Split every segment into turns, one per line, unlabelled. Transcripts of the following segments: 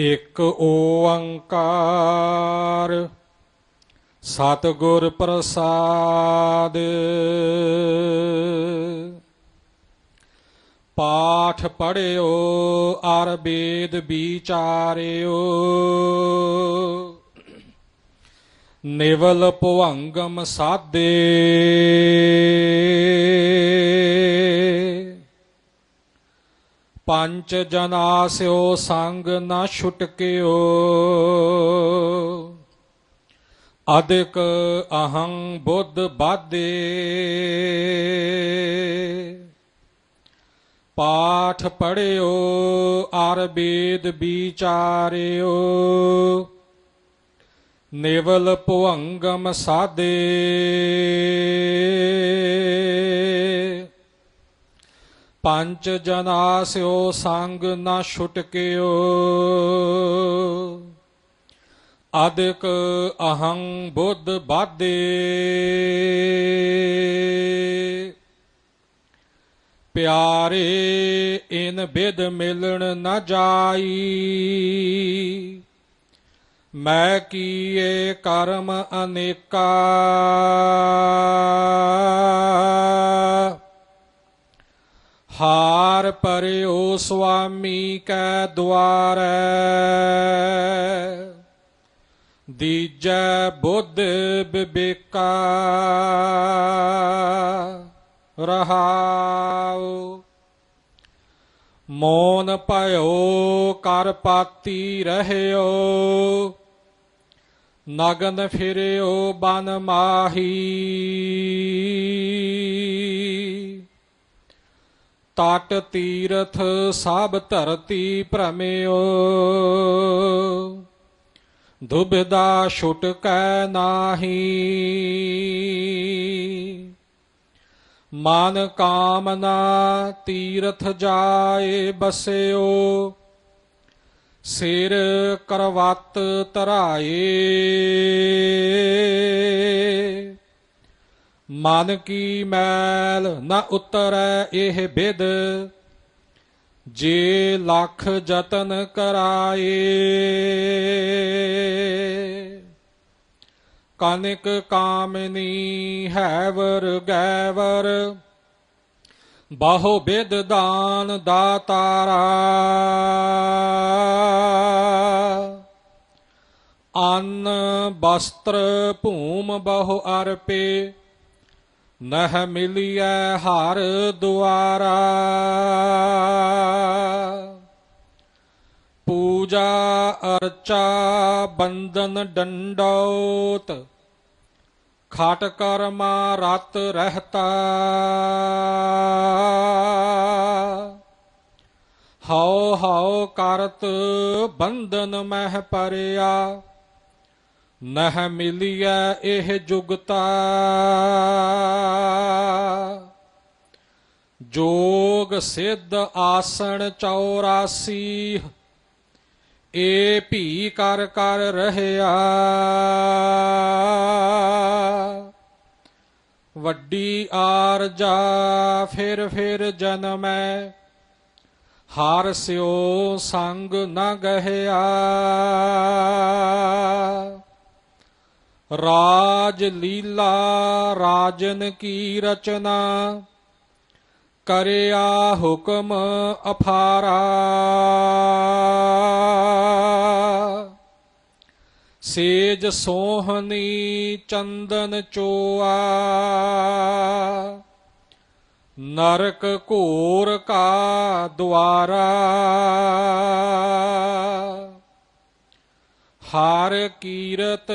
ਇੱਕ ਓੰਕਾਰ। ਸਤਿਗੁਰ ਪ੍ਰਸਾਦ। ਪਾਠ ਪੜਿਓ ਅਰ ਵੇਦ ਵਿਚਾਰਿਓ। ਨਿਵਲ ਭਵੰਗਮ ਸਾਦੇ। ਪੰਚ ਜਨਾਸਿਓ ਸੰਗ ਨਾ ਛੁਟਕਿਓ। ਅਦਿਕ ਅਹੰ ਬੁੱਧ ਬਾਦੇ ਪਾਠ ਪੜਿਓ, ਅਰ ਵੇਦ ਵਿਚਾਰਿਓ। ਨਿਵਲ ਭਵੰਗਮ ਸਾਦੇ ਪੰਚ ਜਨਾਸਿਓ ਸੰਗ ਨਾ ਛੁਟਕਿਓ ਅਦਿਕ ਅਹੰ ਬੁੱਧ ਬਾਦੇ ਪਿਆਰੇ ਇਨ ਬਿਦ ਮਿਲਣ ਨ ਜਾਈ ਮੈਂ ਕੀਏ ਕਰਮ ਅਨੇਕਾ ਹਾਰ ਪਰਿਓ ਸੁਆਮੀ ਕੈ ਦੁਆਰੈ। ਦੀਜੈ ਬੁੱਧ ਬਿਬੇਕਾ, ਰਹਾਉ। ਮੋਨ ਭਇਓ, ਕਰ ਪਾਤੀ ਰਹਿਓ। ਨਗਨ ਫਿਰਿਓ, ਬਨ ਮਾਹੀ। ਤਟ ਤੀਰਥ ਸਭ ਧਰਤੀ ਭ੍ਰਮਿਓ। ਦੁਬਿਦਾ ਛੁਟਕੈ ਨਾਹੀ। ਮਨ ਕਾਮਨਾ ਤੀਰਥ ਜਾਏ ਬਸਿਓ। ਸਿਰ ਕਰਵਤ ਤਰਾਏ ਮਨ ਕੀ ਮੈਲ ਨਾ ਉਤਰੈ ਇਹ ਬਿਦ, ਜੇ ਲੱਖ ਯਤਨ ਕਰਾਏ। ਕਨਿਕ ਕਾਮਨੀ ਹੈਵਰ ਗੈਵਰ, ਬਾਹੋ ਬਿਦ ਦਾਨ ਦਾਤਾਰਾ। ਅੰਨ ਵਸਤਰ ਭੂਮ ਬਹੁ ਅਰਪੇ ਨਹ ਮਿਲਿਐ ਹਰ ਦੁਆਰਾ। ਪੂਜਾ ਅਰਚਾ ਬੰਦਨ ਡੰਡੋਤ, ਖਾਟ ਕਰਮਾ ਰਤ ਰਹਤਾ। ਹਉ ਹਉ ਕਰਤ ਬੰਦਨ ਮਹਿ ਪਰਿਆ, ਨਹ ਮਿਲਿਐ ਇਹ ਜੁਗਤਾ। ਜੋਗ ਸਿੱਧ ਆਸਣ 84 ਏ ਭੀ ਕਰ ਕਰ ਰਹਿਆ। ਵੱਡੀ ਆਰਜਾ ਫਿਰ ਫਿਰ ਜਨਮੈ ਹਾਰ ਸਿਓ ਸੰਗ ਨ ਗਹਿਆ। ਰਾਜ ਲੀਲਾ ਰਾਜਨ ਕੀ ਰਚਨਾ ਕਰਿਆ ਹੁਕਮ ਅਫਾਰਾ ਸੇਜ ਸੋਹਣੀ ਚੰਦਨ ਚੋਆ। ਨਰਕ ਘੋਰ ਕਾ ਦੁਆਰਾ। ਹਾਰ ਕੀਰਤ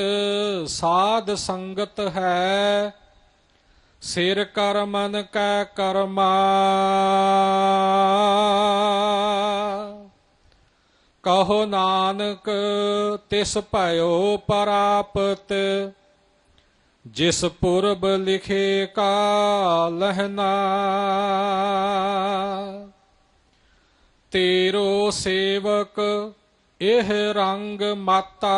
ਸਾਧ ਸੰਗਤ ਹੈ। ਸਿਰ ਕਰ ਮਨ ਕੈ ਕਰਮਾ। ਕਹੋ ਨਾਨਕ, ਤਿਸ ਭਇਓ ਪ੍ਰਾਪਤ, ਜਿਸ ਪੁਰਬ ਲਿਖੇ ਕਾ ਲਹਨਾ। ਤੇਰੋ ਸੇਵਕ, ਇਹ ਰੰਗ ਮਾਤਾ।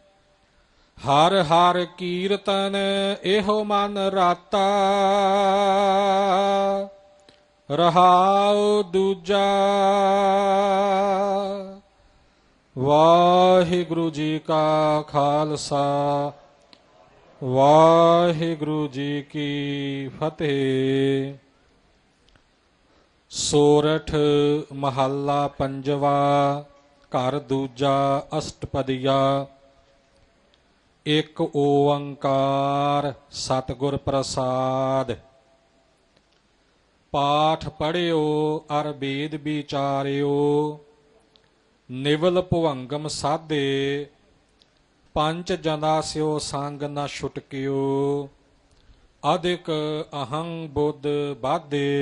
ਹਰ ਹਰ ਕੀਰਤਨ ਇਹੋ ਮਨ ਰਾਤਾ। ਰਹਾਉ ਦੂਜਾ। ਵਾਹਿਗੁਰੂ ਜੀ ਕਾ ਖਾਲਸਾ। ਵਾਹਿਗੁਰੂ ਜੀ ਕੀ ਫਤਿਹ। ਸੋਰਠ ਮਹੱਲਾ ਪੰਜਵਾ, ਘਰ ਦੂਜਾ, ਅਸ਼ਟਪਦੀਆ। ਇੱਕ ਓੰਕਾਰ ਸਤਿਗੁਰ ਪ੍ਰਸਾਦ। ਪਾਠ ਪੜਿਓ, ਅਰ ਵੇਦ ਵਿਚਾਰਿਓ। ਨਿਵਲ ਭੁਵੰਗਮ ਸਾਧੇ, ਪੰਜ ਜਨਾ ਸਿਓ ਸੰਗ ਨਾ ਛੁਟਕਿਓ। ਅਧਿਕ ਅਹੰ ਬੁੱਧ ਬਾਧੇ।